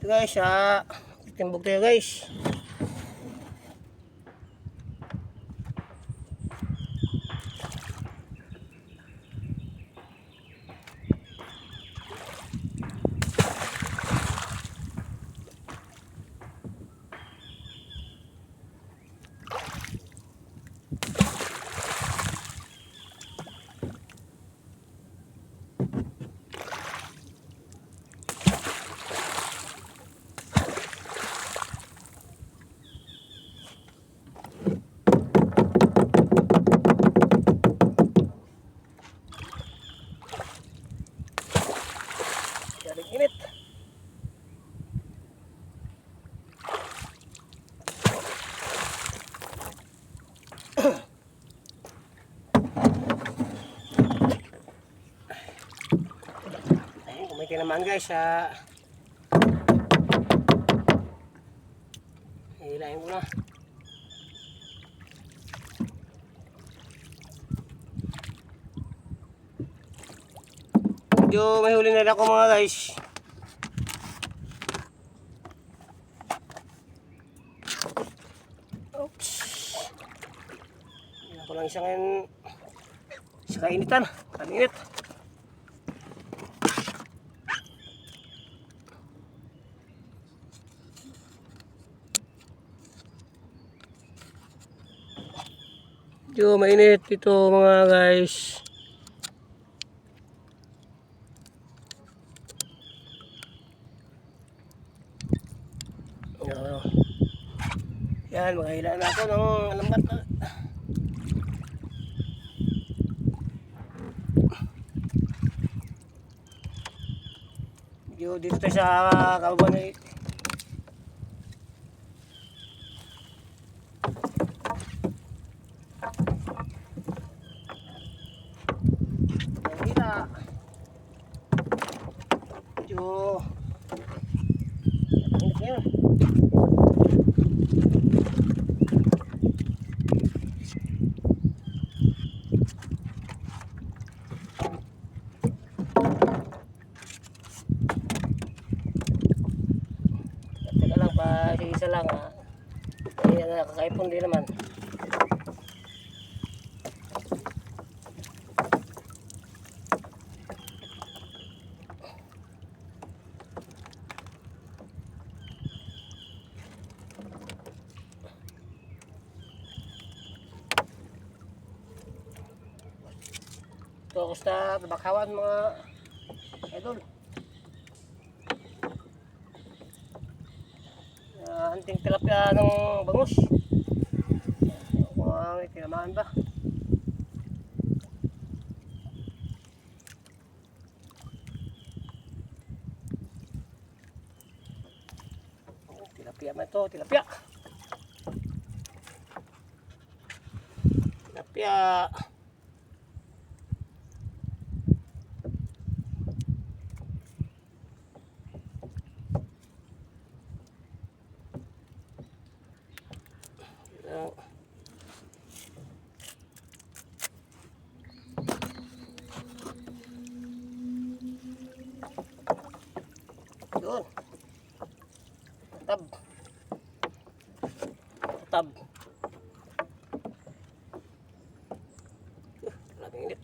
Guys, ah, timbog tayo guys. Naman guys sa Hilahin ko na. Medyo may huli na ako mga guys. Oops. Yan ko lang isa ngayon sa kainitan. Kaninit. Medyo mainit dito mga guys. Yan. Makahila na ako ng lambat na. Yo, dito tayo sa kababan Kita. Yo. Init ngayon. Teka lang pa, isa lang ha. Ay, nakakaipon din naman. Ito, kusta, bakawan mga idol. uh, anting tilapia Kung uh, tinamaan ba? Oh, tilapia man to, tilapia. Tilapia. Yan. Yun. Tab. Tab. Uh, Labing init.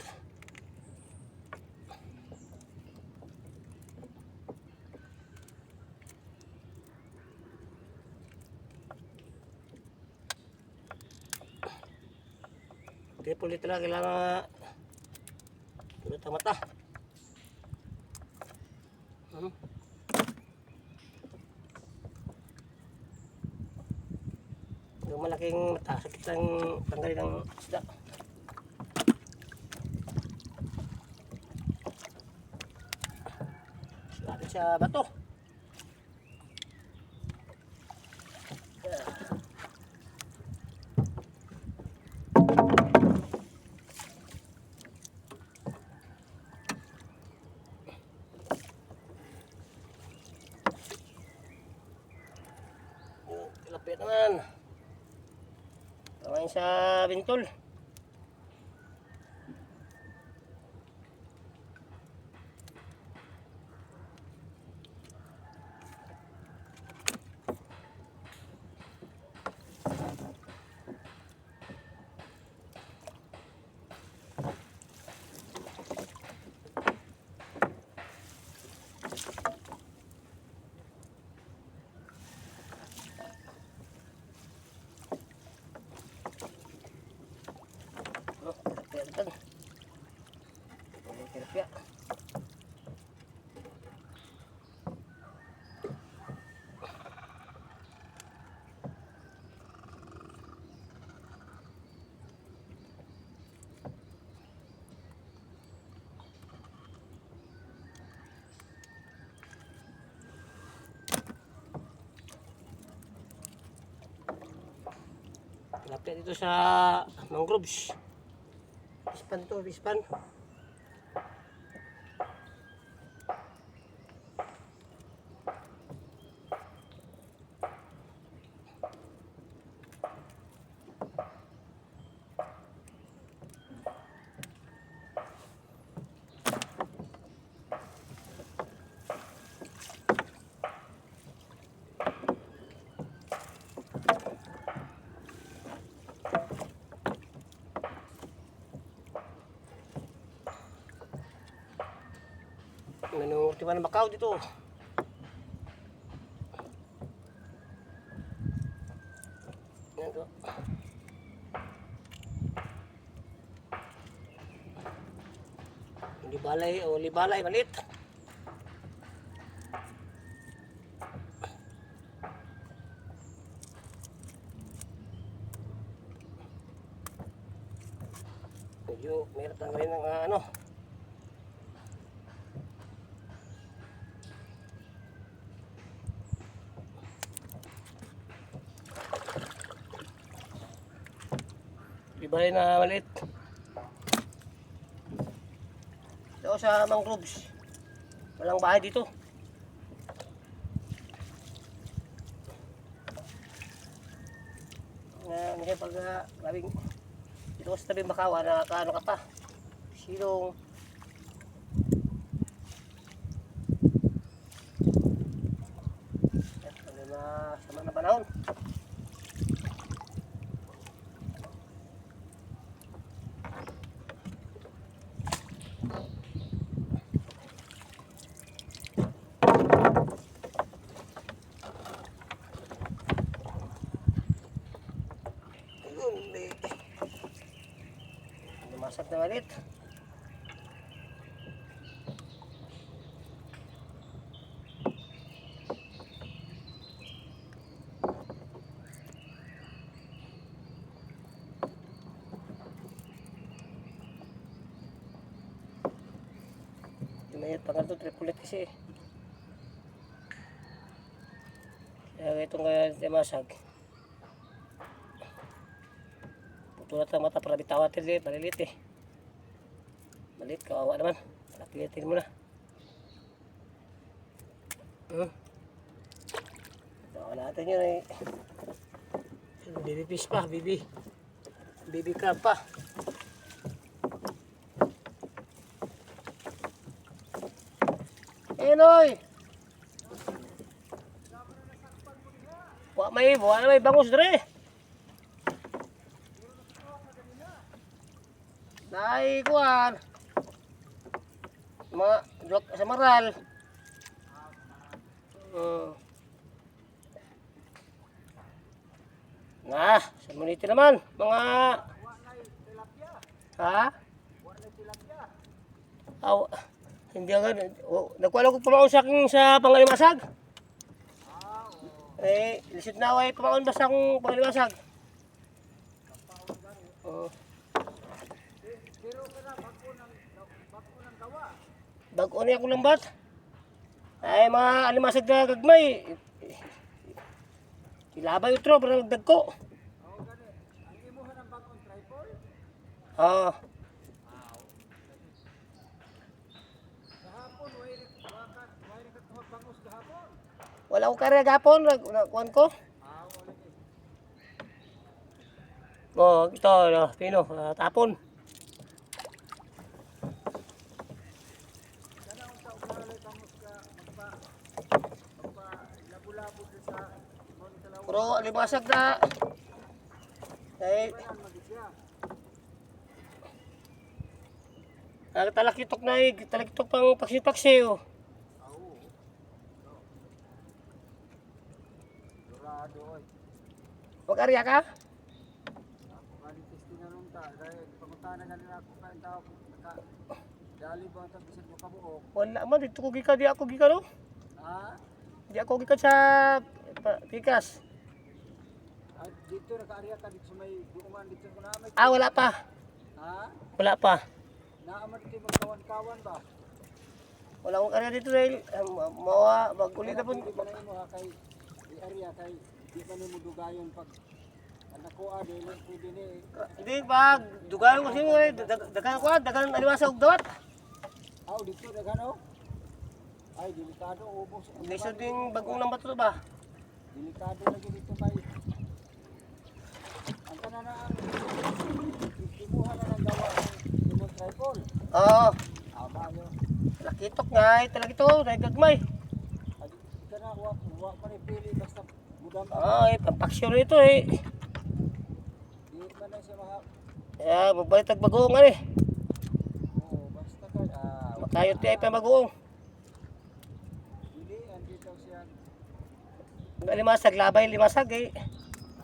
Triple dito lang kailangan ang mata. Hmm. Yung mata, sakit lang tanggalin ang isda. Natin sa bato. Yung Tilapia naman. Tamayin sa dito sa mangroves. Pispan to, pispan. Nanungurti pa ng dito. Yan to. Libalay o libalay malit. Medyo meron tanggalin ng ah, ano. Libalay na maliit. Ito sa mangroves. Walang bahay dito. Nga, uh, pag uh, labing dito sa tabi makawa, nakakaano ka pa. Silong. Ano na sama na panahon. Ayun, may... Lumasag na malit. Mayat pa nga ito, tripulit kasi. Kaya itong kaya timasag. Putulat ang mata para bitawatin din, malilit eh. Maliit, kawawa naman. Napilitin mo na. Hmm. Baka natin yun eh. Baby fish pa, baby. Baby crab pa. Eh, Noy! Wa may, wa na may bangus dre. Nay, kuan. Mga blok sa maral. Uh. Nah, sa muniti naman, mga Ha? Aw, hindi agad. Oh, nagkuha ko pumaon sa akin sa pangalimasag. Eh, lisit na away pumaon ba sa akong pangalimasag? Oh. Bago niya akong lambat. Ay, mga alimasag na gagmay. Ilabay utro para nagdagko. Oo. Wala ko karya gapon, nakuhan ko. Oh, ito, no, pino, ah, tapon. Puro limasag na. Eh, Ah, talakitok na eh, talakitok pang paksi-paksi oh. Dorado oy. Wag arya ka? Ako kalitis tinanong ta dahil pangutana na nila ako kain tao naka dali ba ta bisan mo kabuok. Wala man dito ko gika di ako gika no. Ha? Di ako gika sa pa- pikas. At dito naka-area ka dito may duungan dito ko na may. Ah, wala pa. Ha? Wala pa. Naaman dito magkawan-kawan ba? Wala akong arya dito dahil mawa maguli na po. Ba na mo ha kay area kay di ba nimo dugayon pag ah, dili pwede ni. Hindi pag dugaan ko siya eh, dag- dagan ko, dagan aliwasa og dawat. Aw dito dagano. Ay delikado ubos. ang Lisod babae. ding bagong lambat to ba? Delikado lagi dito bay. Ang tanan na ang ikimuha na ng gawa ng tripod. Oo. Aba yo. Lakitok nga, eh, talaga ito, dahil gagmay. Adi kana wa wa pa ni pili basta mudam. Ay, pampaksyon ito eh. Di man na siya maha. Kaya, magbalik tag bagoong nga eh. Oo, basta ka ah Makayot ay pa bagoong. dili andito siya. Ang limasag, labay limasag eh.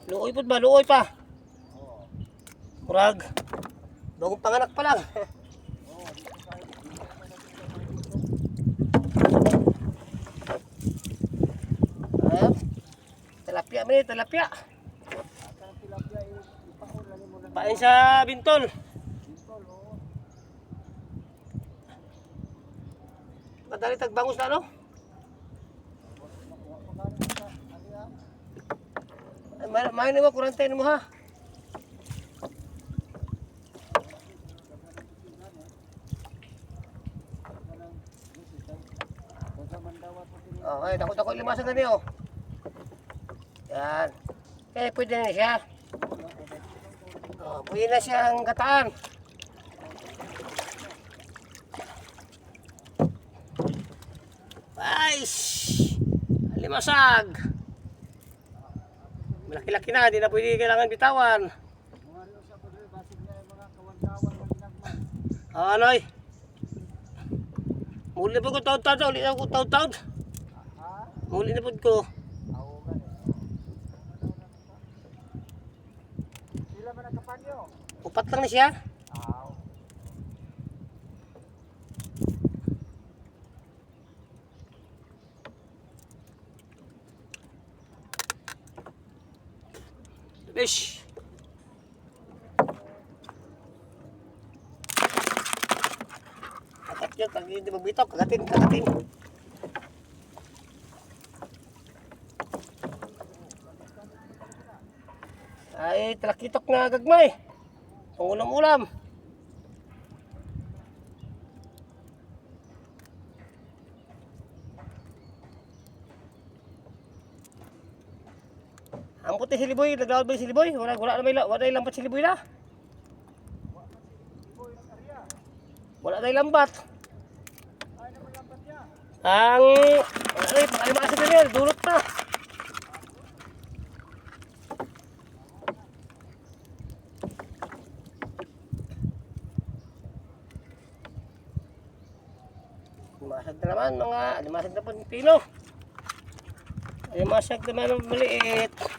Luoy po ba? Luoy pa. Murag. Bagong panganak pa lang. Ayan. Talapia man eh, na. Pain sa bintol. Bintol, oo. Madali tagbangus na ano? Wa pa gani sa area. Ay, May, may naman, kurantayin mo ha. Okay, dako dako limasan na niyo. Yan. Eh, pwede na siya. Oh, pwede na siyang gataan. Ay! shh! Limasag! Malaki-laki na, hindi na pwede kailangan bitawan. Ah, ano eh? Muli po ko taon-taon, uli na po taon-taon. Muli na po ko. Upat lang na siya. Bish! Kagat yun, pag hindi magbitaw, kagatin, kagatin. Ay, talakitok na gagmay. Pang ulam-ulam. Ang puti si Liboy, naglawad ba yung si Liboy? Wala, wala na may la- wala na lambat si Liboy na. Wala na lambat. Naman. Ang, wala na yung alimasan na niya, dulot na. Alimasag na naman mga, alimasag na po ng pino. Alimasag naman ng maliit.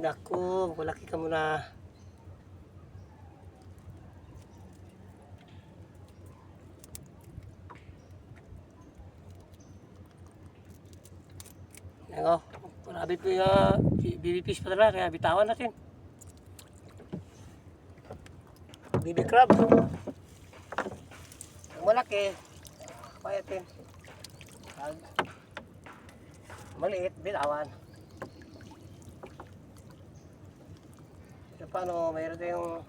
Ay, naku, malaki ka muna. Ako, marami po yung BB fish pa talaga, kaya bitawan natin. BB crab. Ang malaki, payatin. Pag maliit, bitawan. So paano, mayroon tayong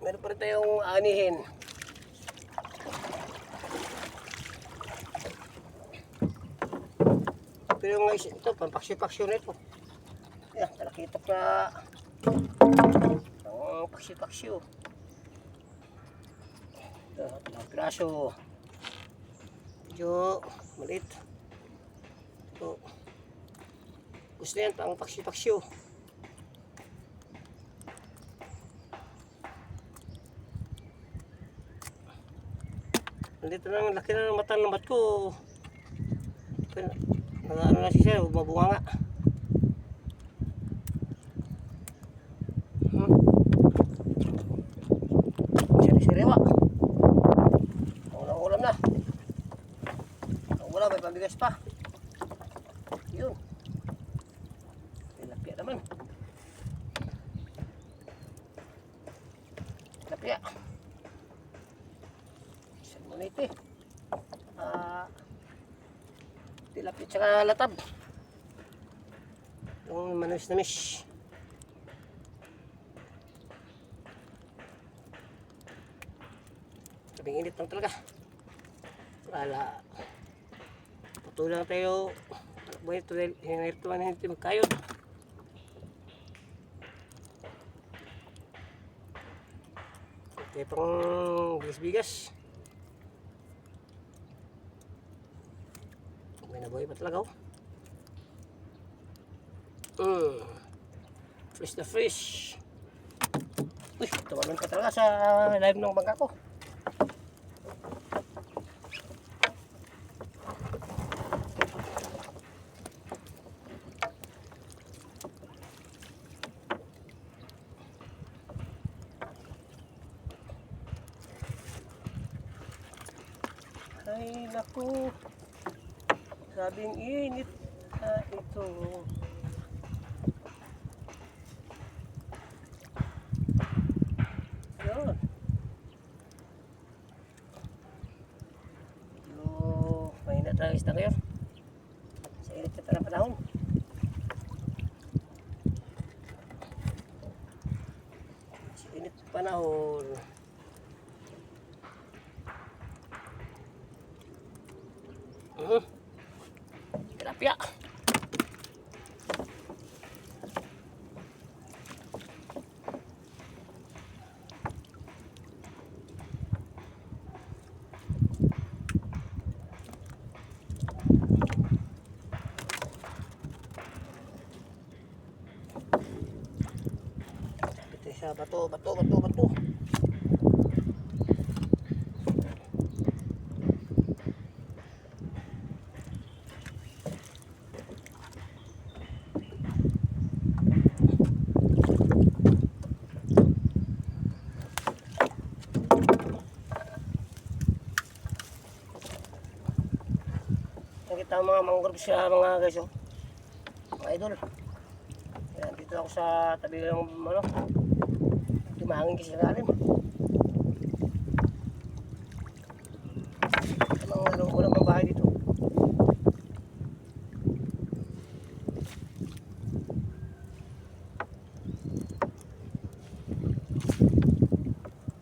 meron pa rin tayong anihin. Ito yung ito, pampaksyo-paksyo nito. Yan, talakitok na ang paksyo-paksyo. Ito, ilang piraso. Medyo maliit. Ito. Gusto yan, pang paksyo-paksyo. Nandito na, ang laki na ng mata ng lambat ko. Pero, nag ano na siya, huwag mabunga nga. Hmm. Siri-siriwa. Ulam ulam na. Ulam may pambigas pa. Yun. Tilapia naman. Tilapia. Isang maniti. Ah, Tilapit tsaka latab. Yung manis na mish. Sabing init lang talaga. Wala. Patuloy lang tayo. Takbo ito dahil hinirtuan na hindi magkayod. Kaya pang bigas-bigas. May nabuhay pa talaga oh. Mm. Fresh na fresh. Uy, tumalon ka talaga sa live ng bangka ko. Ay, naku. Sabing init na ito. Yun. Medyo mahina talaga isda ngayon. Sa init na talaga panahon. Sa init na panahon. Mhm. Tilapia. Ito siya, bato, bato, bato, bato. Nakita mga mangrove siya mga guys oh. Mga idol. Yan, dito ako sa tabi ng ano. Tumangin kasi sa lalim. Mga ano, bahay dito.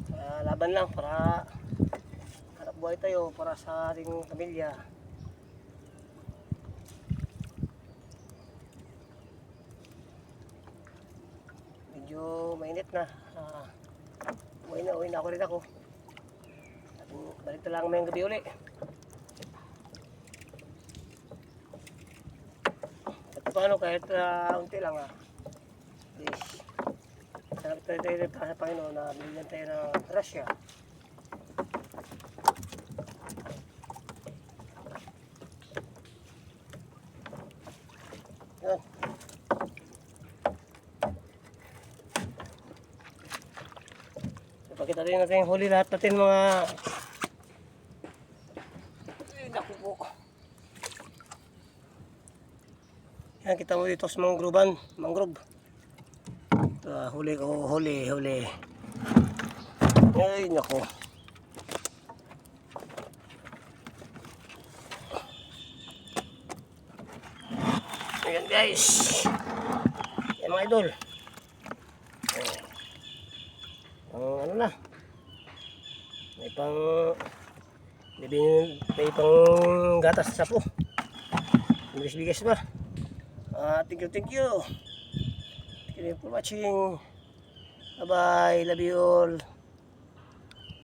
Kaya laban lang para harap buhay tayo para sa ating pamilya. medyo mainit na. Ah, uwi na, uwi na ako rin ako. At mm, balik na lang may gabi uli. At paano kahit uh, unti lang ah. Please. Salamat tayo tayo sa Panginoon na binigyan tayo ng grasya. Yun. Ipakita rin natin huli lahat natin mga Ay, naku po. Yan kita mo dito sa mangroban, mangrove. Ito, ah, huli ko, huli, huli. Ay, naku. Ayan guys. Yan mga idol. Ang ano na. May pang may, pang gatas sa sapo. Bigas-bigas ba? Ah, thank you, thank you. Thank you for watching. Bye-bye. Love you all.